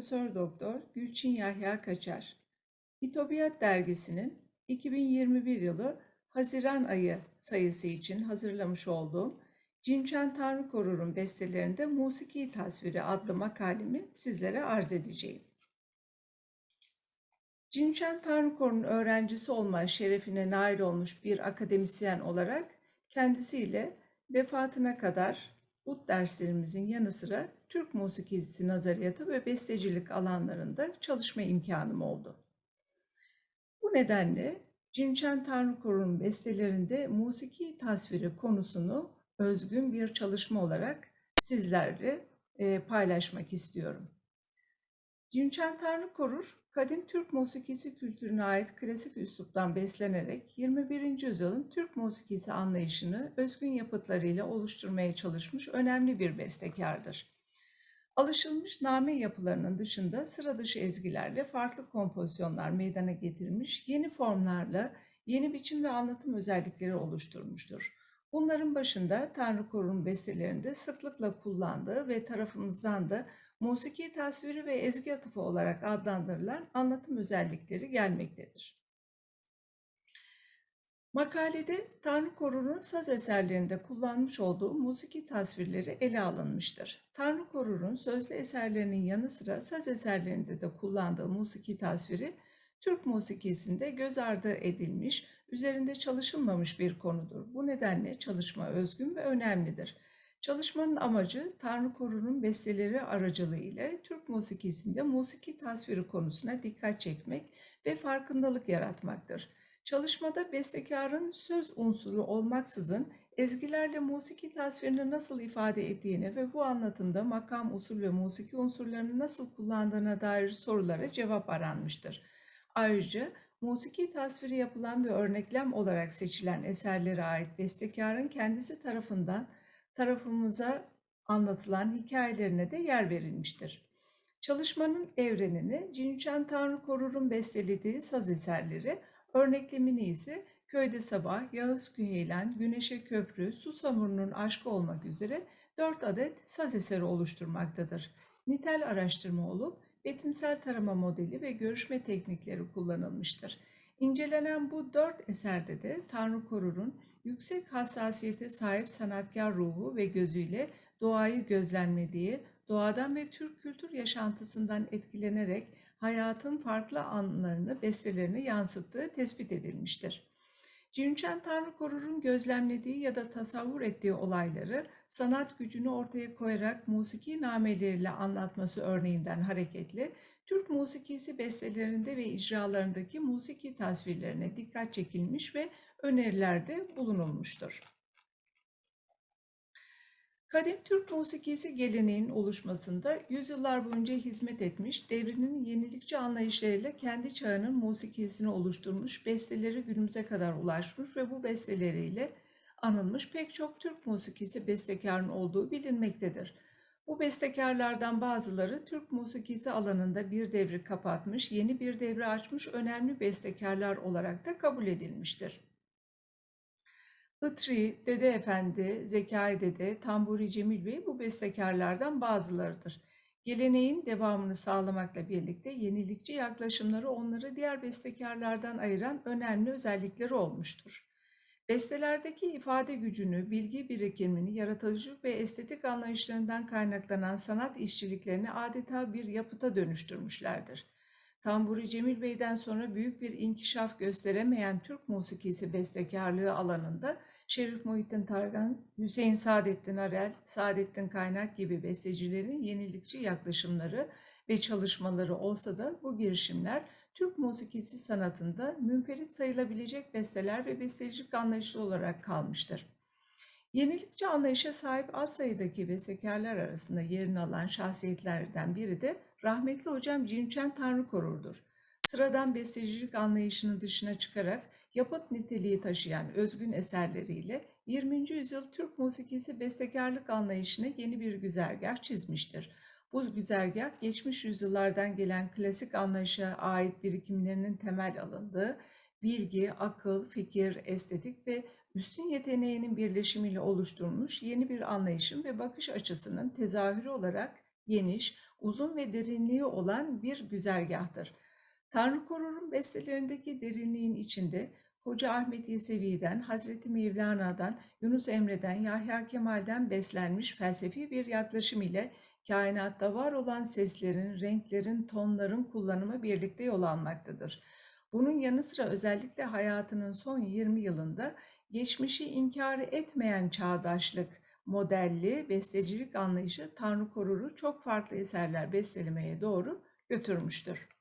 Profesör Doktor Gülçin Yahya Kaçar. İtobiyat dergisinin 2021 yılı Haziran ayı sayısı için hazırlamış olduğum Cinçen Tanrı Korur'un bestelerinde Musiki Tasviri adlı makalemi sizlere arz edeceğim. Cinçen Tanrı Korur'un öğrencisi olma şerefine nail olmuş bir akademisyen olarak kendisiyle vefatına kadar ut derslerimizin yanı sıra Türk musikisi nazariyatı ve bestecilik alanlarında çalışma imkanım oldu. Bu nedenle Cinçen Tanrıkor'un bestelerinde musiki tasviri konusunu özgün bir çalışma olarak sizlerle e, paylaşmak istiyorum. Cinçen Tanrı Korur, kadim Türk musikisi kültürüne ait klasik üsluptan beslenerek 21. yüzyılın Türk musikisi anlayışını özgün yapıtlarıyla oluşturmaya çalışmış önemli bir bestekardır. Alışılmış name yapılarının dışında sıra dışı ezgilerle farklı kompozisyonlar meydana getirmiş, yeni formlarla yeni biçim ve anlatım özellikleri oluşturmuştur. Bunların başında Tanrı Korun bestelerinde sıklıkla kullandığı ve tarafımızdan da musiki tasviri ve ezgi atıfı olarak adlandırılan anlatım özellikleri gelmektedir. Makalede Tanrı Korur'un saz eserlerinde kullanmış olduğu musiki tasvirleri ele alınmıştır. Tanrı Korur'un sözlü eserlerinin yanı sıra saz eserlerinde de kullandığı musiki tasviri Türk musikisinde göz ardı edilmiş, üzerinde çalışılmamış bir konudur. Bu nedenle çalışma özgün ve önemlidir. Çalışmanın amacı Tanrı Korur'un besteleri aracılığıyla Türk musikisinde musiki tasviri konusuna dikkat çekmek ve farkındalık yaratmaktır. Çalışmada bestekarın söz unsuru olmaksızın ezgilerle musiki tasvirini nasıl ifade ettiğine ve bu anlatımda makam usul ve musiki unsurlarını nasıl kullandığına dair sorulara cevap aranmıştır. Ayrıca musiki tasviri yapılan ve örneklem olarak seçilen eserlere ait bestekarın kendisi tarafından tarafımıza anlatılan hikayelerine de yer verilmiştir. Çalışmanın evrenini Cinçen Tanrı Korur'un bestelediği saz eserleri, örneklemini ise Köyde Sabah, Yağız Küheylen, Güneşe Köprü, Susamur'un aşkı olmak üzere dört adet saz eseri oluşturmaktadır. Nitel araştırma olup betimsel tarama modeli ve görüşme teknikleri kullanılmıştır. İncelenen bu dört eserde de Tanrı Korur'un yüksek hassasiyete sahip sanatkar ruhu ve gözüyle doğayı gözlemlediği, doğadan ve Türk kültür yaşantısından etkilenerek hayatın farklı anlarını, bestelerini yansıttığı tespit edilmiştir. Cinçen Tanrı Korur'un gözlemlediği ya da tasavvur ettiği olayları sanat gücünü ortaya koyarak musiki nameleriyle anlatması örneğinden hareketli, Türk musikisi bestelerinde ve icralarındaki musiki tasvirlerine dikkat çekilmiş ve önerilerde bulunulmuştur. Kadim Türk musikisi geleneğinin oluşmasında yüzyıllar boyunca hizmet etmiş, devrinin yenilikçi anlayışlarıyla kendi çağının musikisini oluşturmuş, besteleri günümüze kadar ulaşmış ve bu besteleriyle anılmış pek çok Türk musikisi bestekarının olduğu bilinmektedir. Bu bestekarlardan bazıları Türk musikisi alanında bir devri kapatmış, yeni bir devre açmış önemli bestekarlar olarak da kabul edilmiştir. Itri, Dede Efendi, Zekai Dede, Tamburi Cemil Bey bu bestekarlardan bazılarıdır. Geleneğin devamını sağlamakla birlikte yenilikçi yaklaşımları onları diğer bestekarlardan ayıran önemli özellikleri olmuştur. Bestelerdeki ifade gücünü, bilgi birikimini, yaratıcılık ve estetik anlayışlarından kaynaklanan sanat işçiliklerini adeta bir yapıta dönüştürmüşlerdir. Tamburi Cemil Bey'den sonra büyük bir inkişaf gösteremeyen Türk musikisi bestekarlığı alanında Şerif Muhittin Targan, Hüseyin Saadettin Arel, Saadettin Kaynak gibi bestecilerin yenilikçi yaklaşımları ve çalışmaları olsa da bu girişimler Türk musikisi sanatında münferit sayılabilecek besteler ve bestecilik anlayışı olarak kalmıştır. Yenilikçi anlayışa sahip az sayıdaki bestekarlar arasında yerini alan şahsiyetlerden biri de rahmetli hocam Cinçen Tanrı Korur'dur. Sıradan bestecilik anlayışının dışına çıkarak yapıt niteliği taşıyan özgün eserleriyle 20. yüzyıl Türk musikisi bestekarlık anlayışına yeni bir güzergah çizmiştir. Bu güzergah geçmiş yüzyıllardan gelen klasik anlayışa ait birikimlerinin temel alındığı bilgi, akıl, fikir, estetik ve üstün yeteneğinin birleşimiyle oluşturulmuş yeni bir anlayışın ve bakış açısının tezahürü olarak geniş, uzun ve derinliği olan bir güzergahtır. Tanrı Korur'un bestelerindeki derinliğin içinde Hoca Ahmet Yesevi'den, Hazreti Mevlana'dan, Yunus Emre'den, Yahya Kemal'den beslenmiş felsefi bir yaklaşım ile kainatta var olan seslerin, renklerin, tonların kullanımı birlikte yol almaktadır. Bunun yanı sıra özellikle hayatının son 20 yılında geçmişi inkar etmeyen çağdaşlık, modelli bestecilik anlayışı Tanrı Korur'u çok farklı eserler bestelemeye doğru götürmüştür.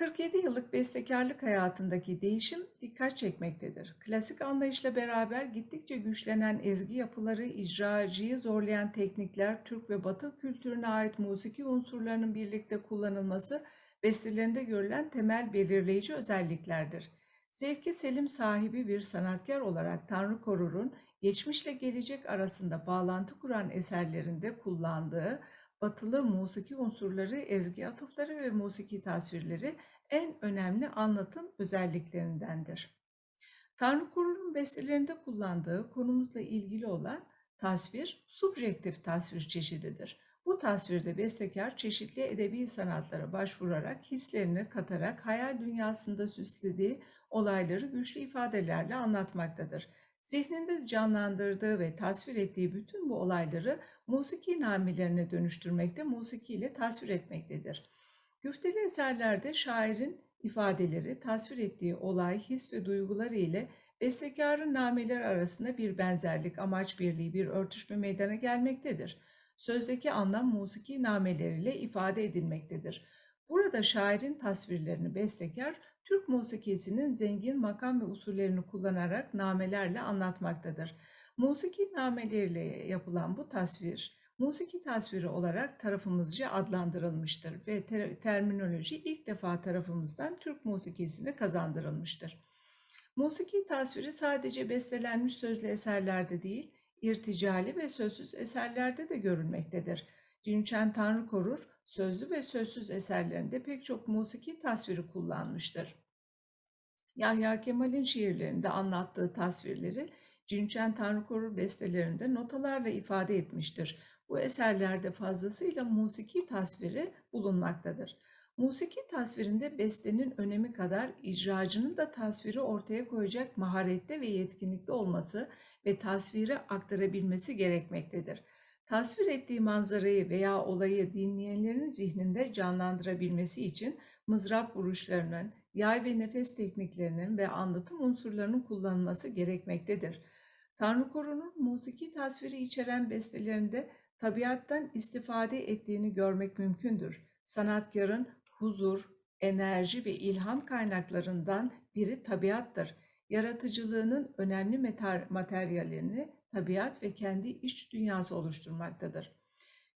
47 yıllık bestekarlık hayatındaki değişim dikkat çekmektedir. Klasik anlayışla beraber gittikçe güçlenen ezgi yapıları, icracıyı zorlayan teknikler, Türk ve Batı kültürüne ait musiki unsurlarının birlikte kullanılması bestelerinde görülen temel belirleyici özelliklerdir. Zevki selim sahibi bir sanatkar olarak Tanrı Korur'un geçmişle gelecek arasında bağlantı kuran eserlerinde kullandığı batılı musiki unsurları, ezgi atıfları ve musiki tasvirleri en önemli anlatım özelliklerindendir. Tanrı Korur'un bestelerinde kullandığı konumuzla ilgili olan tasvir, subjektif tasvir çeşididir. Bu tasvirde bestekar çeşitli edebi sanatlara başvurarak hislerini katarak hayal dünyasında süslediği olayları güçlü ifadelerle anlatmaktadır. Zihninde canlandırdığı ve tasvir ettiği bütün bu olayları musiki namelerine dönüştürmekte, musiki ile tasvir etmektedir. Güfteli eserlerde şairin ifadeleri, tasvir ettiği olay, his ve duyguları ile bestekarın nameler arasında bir benzerlik, amaç birliği, bir örtüşme meydana gelmektedir. Sözdeki anlam musiki nameleriyle ifade edilmektedir. Burada şairin tasvirlerini bestekar, Türk musikisinin zengin makam ve usullerini kullanarak namelerle anlatmaktadır. Musiki nameleriyle yapılan bu tasvir, musiki tasviri olarak tarafımızca adlandırılmıştır ve ter terminoloji ilk defa tarafımızdan Türk musikisine kazandırılmıştır. Musiki tasviri sadece bestelenmiş sözlü eserlerde değil, irticali ve sözsüz eserlerde de görülmektedir. Cinçen Tanrı Korur, sözlü ve sözsüz eserlerinde pek çok musiki tasviri kullanmıştır. Yahya Kemal'in şiirlerinde anlattığı tasvirleri Cinçen Tanrı Korur bestelerinde notalarla ifade etmiştir. Bu eserlerde fazlasıyla musiki tasviri bulunmaktadır. Musiki tasvirinde bestenin önemi kadar icracının da tasviri ortaya koyacak maharette ve yetkinlikte olması ve tasviri aktarabilmesi gerekmektedir. Tasvir ettiği manzarayı veya olayı dinleyenlerin zihninde canlandırabilmesi için mızrap vuruşlarının, yay ve nefes tekniklerinin ve anlatım unsurlarının kullanılması gerekmektedir. Tanrı Koru'nun musiki tasviri içeren bestelerinde tabiattan istifade ettiğini görmek mümkündür. Sanatkarın huzur, enerji ve ilham kaynaklarından biri tabiattır. Yaratıcılığının önemli materyalini tabiat ve kendi iç dünyası oluşturmaktadır.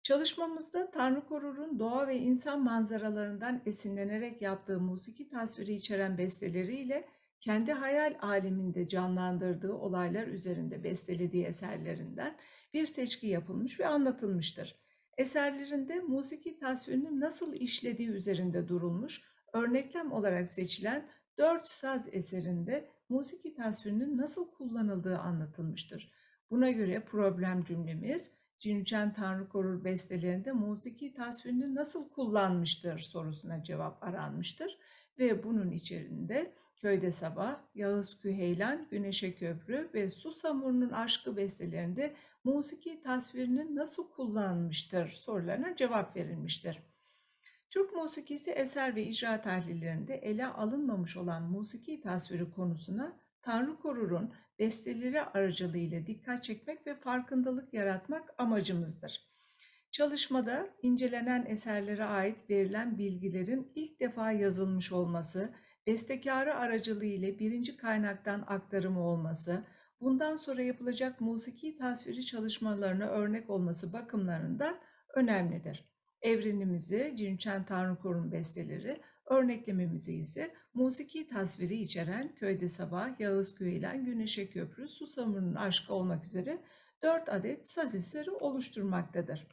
Çalışmamızda Tanrı Korur'un doğa ve insan manzaralarından esinlenerek yaptığı musiki tasviri içeren besteleriyle kendi hayal aleminde canlandırdığı olaylar üzerinde bestelediği eserlerinden bir seçki yapılmış ve anlatılmıştır. Eserlerinde musiki tasvirinin nasıl işlediği üzerinde durulmuş, örneklem olarak seçilen dört saz eserinde musiki tasvirinin nasıl kullanıldığı anlatılmıştır. Buna göre problem cümlemiz Cinüçen Tanrı Korur bestelerinde musiki tasvirini nasıl kullanmıştır sorusuna cevap aranmıştır ve bunun içerisinde Köyde Sabah, Yağız Küheylan, Güneşe Köprü ve Susamur'un aşkı bestelerinde musiki tasvirini nasıl kullanmıştır sorularına cevap verilmiştir. Türk musikisi eser ve icra tahlillerinde ele alınmamış olan musiki tasviri konusuna Tanrı Korur'un besteleri aracılığıyla dikkat çekmek ve farkındalık yaratmak amacımızdır. Çalışmada incelenen eserlere ait verilen bilgilerin ilk defa yazılmış olması, bestekarı aracılığıyla birinci kaynaktan aktarımı olması, bundan sonra yapılacak musiki tasviri çalışmalarına örnek olması bakımlarından önemlidir. Evrenimizi Cinçen Tanrıkor'un besteleri, örneklememizi ise musiki tasviri içeren Köyde Sabah, Yağız Köylen, Güneşe Köprü, Susamur'un aşkı olmak üzere dört adet saz eseri oluşturmaktadır.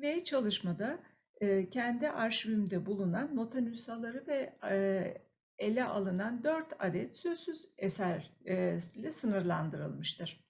Ve çalışmada e, kendi arşivimde bulunan nota nüshaları ve e, ele alınan dört adet sözsüz eser ile sınırlandırılmıştır.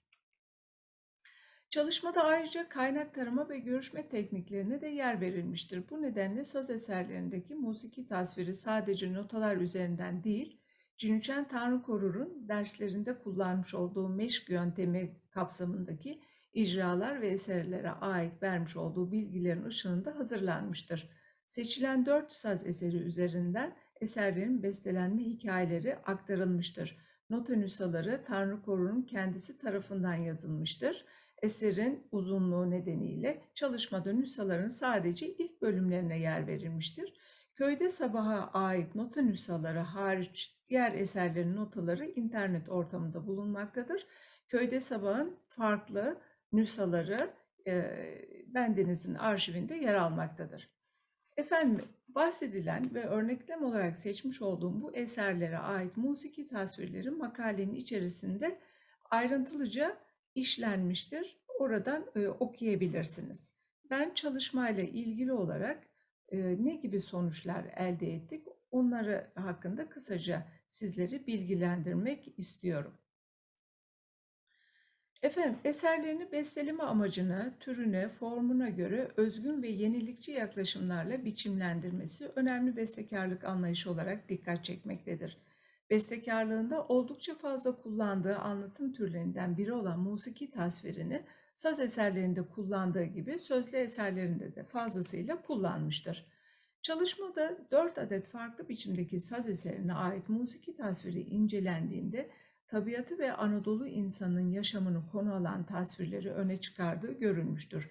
Çalışmada ayrıca kaynak tarama ve görüşme tekniklerine de yer verilmiştir. Bu nedenle saz eserlerindeki musiki tasviri sadece notalar üzerinden değil, Cinüçen Tanrı Korur'un derslerinde kullanmış olduğu meşk yöntemi kapsamındaki icralar ve eserlere ait vermiş olduğu bilgilerin ışığında hazırlanmıştır. Seçilen dört saz eseri üzerinden eserlerin bestelenme hikayeleri aktarılmıştır. Nota nüshaları Tanrı Korur'un kendisi tarafından yazılmıştır. Eserin uzunluğu nedeniyle çalışmada nüshaların sadece ilk bölümlerine yer verilmiştir. Köyde Sabaha ait nota nüshaları hariç diğer eserlerin notaları internet ortamında bulunmaktadır. Köyde Sabah'ın farklı nüshaları e, bendenizin arşivinde yer almaktadır. Efendim bahsedilen ve örneklem olarak seçmiş olduğum bu eserlere ait musiki tasvirleri makalenin içerisinde ayrıntılıca işlenmiştir. Oradan e, okuyabilirsiniz. Ben çalışmayla ilgili olarak e, ne gibi sonuçlar elde ettik onları hakkında kısaca sizleri bilgilendirmek istiyorum. Efendim, eserlerini besteleme amacına, türüne, formuna göre özgün ve yenilikçi yaklaşımlarla biçimlendirmesi önemli bestekarlık anlayışı olarak dikkat çekmektedir. Bestekarlığında oldukça fazla kullandığı anlatım türlerinden biri olan musiki tasvirini saz eserlerinde kullandığı gibi sözlü eserlerinde de fazlasıyla kullanmıştır. Çalışmada dört adet farklı biçimdeki saz eserine ait musiki tasviri incelendiğinde tabiatı ve Anadolu insanının yaşamını konu alan tasvirleri öne çıkardığı görülmüştür.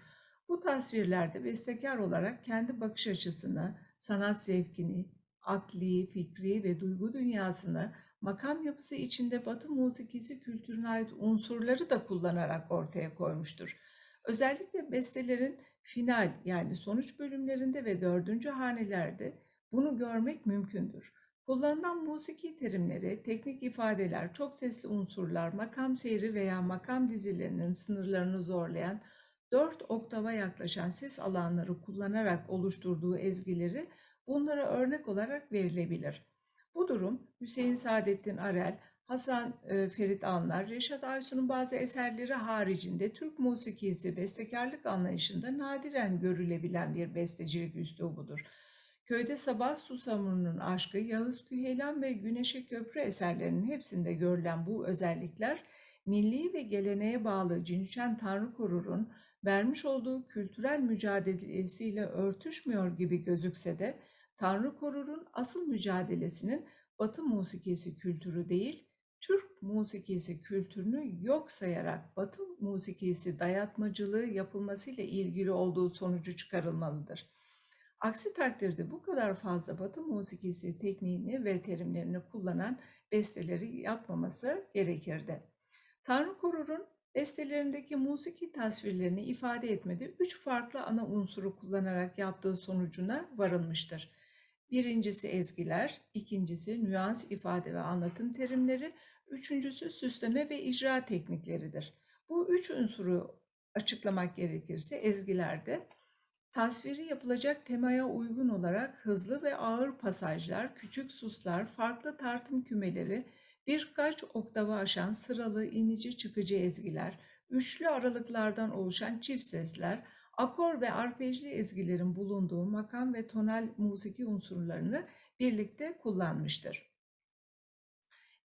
Bu tasvirlerde bestekar olarak kendi bakış açısını, sanat zevkini, akli, fikri ve duygu dünyasını makam yapısı içinde Batı musikisi kültürüne ait unsurları da kullanarak ortaya koymuştur. Özellikle bestelerin final yani sonuç bölümlerinde ve dördüncü hanelerde bunu görmek mümkündür. Kullanılan musiki terimleri, teknik ifadeler, çok sesli unsurlar, makam seyri veya makam dizilerinin sınırlarını zorlayan dört oktava yaklaşan ses alanları kullanarak oluşturduğu ezgileri bunlara örnek olarak verilebilir. Bu durum Hüseyin Saadettin Arel, Hasan e, Ferit Anlar, Reşat Aysun'un bazı eserleri haricinde Türk musikisi bestekarlık anlayışında nadiren görülebilen bir bestecilik üslubudur. Köyde Sabah Susamur'un aşkı, Yağız Küheylan ve Güneşe Köprü eserlerinin hepsinde görülen bu özellikler, milli ve geleneğe bağlı Cinüçen Tanrı Korur'un vermiş olduğu kültürel mücadelesiyle örtüşmüyor gibi gözükse de, Tanrı Korur'un asıl mücadelesinin Batı musikisi kültürü değil, Türk musikisi kültürünü yok sayarak Batı musikisi dayatmacılığı yapılmasıyla ilgili olduğu sonucu çıkarılmalıdır. Aksi takdirde bu kadar fazla Batı musikisi tekniğini ve terimlerini kullanan besteleri yapmaması gerekirdi. Tanrı Korur'un bestelerindeki musiki tasvirlerini ifade etmede üç farklı ana unsuru kullanarak yaptığı sonucuna varılmıştır. Birincisi ezgiler, ikincisi nüans ifade ve anlatım terimleri, üçüncüsü süsleme ve icra teknikleridir. Bu üç unsuru açıklamak gerekirse ezgilerde tasviri yapılacak temaya uygun olarak hızlı ve ağır pasajlar, küçük suslar, farklı tartım kümeleri, birkaç oktava aşan sıralı inici çıkıcı ezgiler, üçlü aralıklardan oluşan çift sesler, akor ve arpejli ezgilerin bulunduğu makam ve tonal musiki unsurlarını birlikte kullanmıştır.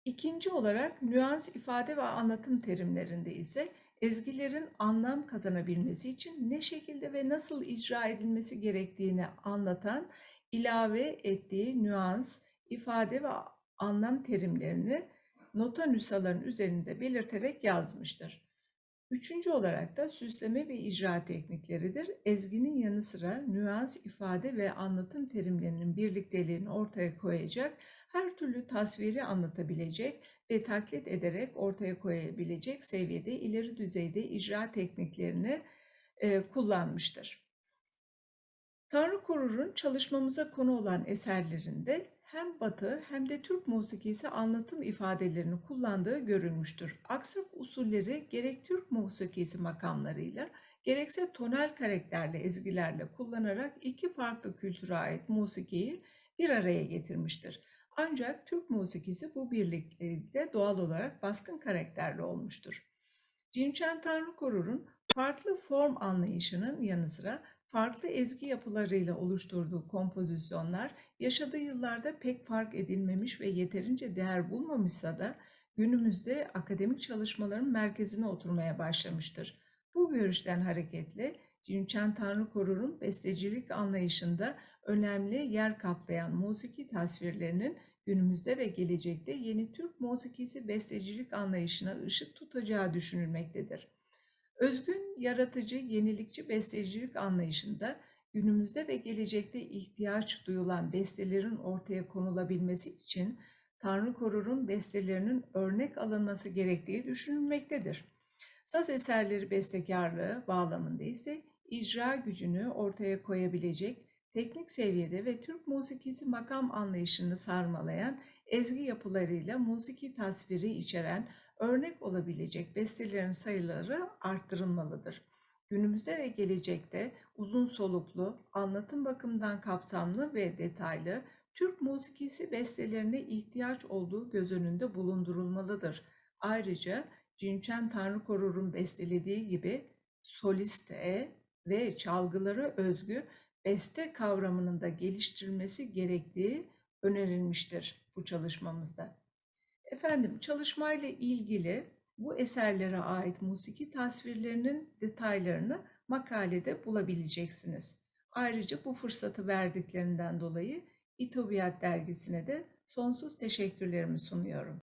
İkinci olarak nüans ifade ve anlatım terimlerinde ise ezgilerin anlam kazanabilmesi için ne şekilde ve nasıl icra edilmesi gerektiğini anlatan ilave ettiği nüans, ifade ve anlam terimlerini nota nüshaların üzerinde belirterek yazmıştır. Üçüncü olarak da süsleme ve icra teknikleridir. Ezginin yanı sıra nüans, ifade ve anlatım terimlerinin birlikteliğini ortaya koyacak, her türlü tasviri anlatabilecek ve taklit ederek ortaya koyabilecek seviyede ileri düzeyde icra tekniklerini e, kullanmıştır. Tanrı Korur'un çalışmamıza konu olan eserlerinde hem Batı hem de Türk musikisi anlatım ifadelerini kullandığı görülmüştür. Aksak usulleri gerek Türk musikisi makamlarıyla gerekse tonal karakterli ezgilerle kullanarak iki farklı kültüre ait musikiyi bir araya getirmiştir. Ancak Türk musikisi bu birlikte doğal olarak baskın karakterli olmuştur. Cinçen Tanrı Korur'un Farklı form anlayışının yanı sıra farklı ezgi yapılarıyla oluşturduğu kompozisyonlar yaşadığı yıllarda pek fark edilmemiş ve yeterince değer bulmamışsa da günümüzde akademik çalışmaların merkezine oturmaya başlamıştır. Bu görüşten hareketle Cinçen Tanrı Korur'un bestecilik anlayışında önemli yer kaplayan musiki tasvirlerinin günümüzde ve gelecekte yeni Türk musikisi bestecilik anlayışına ışık tutacağı düşünülmektedir. Özgün, yaratıcı, yenilikçi bestecilik anlayışında günümüzde ve gelecekte ihtiyaç duyulan bestelerin ortaya konulabilmesi için Tanrı Korur'un bestelerinin örnek alınması gerektiği düşünülmektedir. Saz eserleri bestekarlığı bağlamında ise icra gücünü ortaya koyabilecek teknik seviyede ve Türk musikisi makam anlayışını sarmalayan ezgi yapılarıyla musiki tasviri içeren örnek olabilecek bestelerin sayıları arttırılmalıdır. Günümüzde ve gelecekte uzun soluklu, anlatım bakımından kapsamlı ve detaylı Türk musikisi bestelerine ihtiyaç olduğu göz önünde bulundurulmalıdır. Ayrıca Cinçen Tanrı Korur'un bestelediği gibi soliste ve çalgıları özgü beste kavramının da geliştirilmesi gerektiği önerilmiştir bu çalışmamızda. Efendim çalışmayla ilgili bu eserlere ait musiki tasvirlerinin detaylarını makalede bulabileceksiniz. Ayrıca bu fırsatı verdiklerinden dolayı İtobiyat dergisine de sonsuz teşekkürlerimi sunuyorum.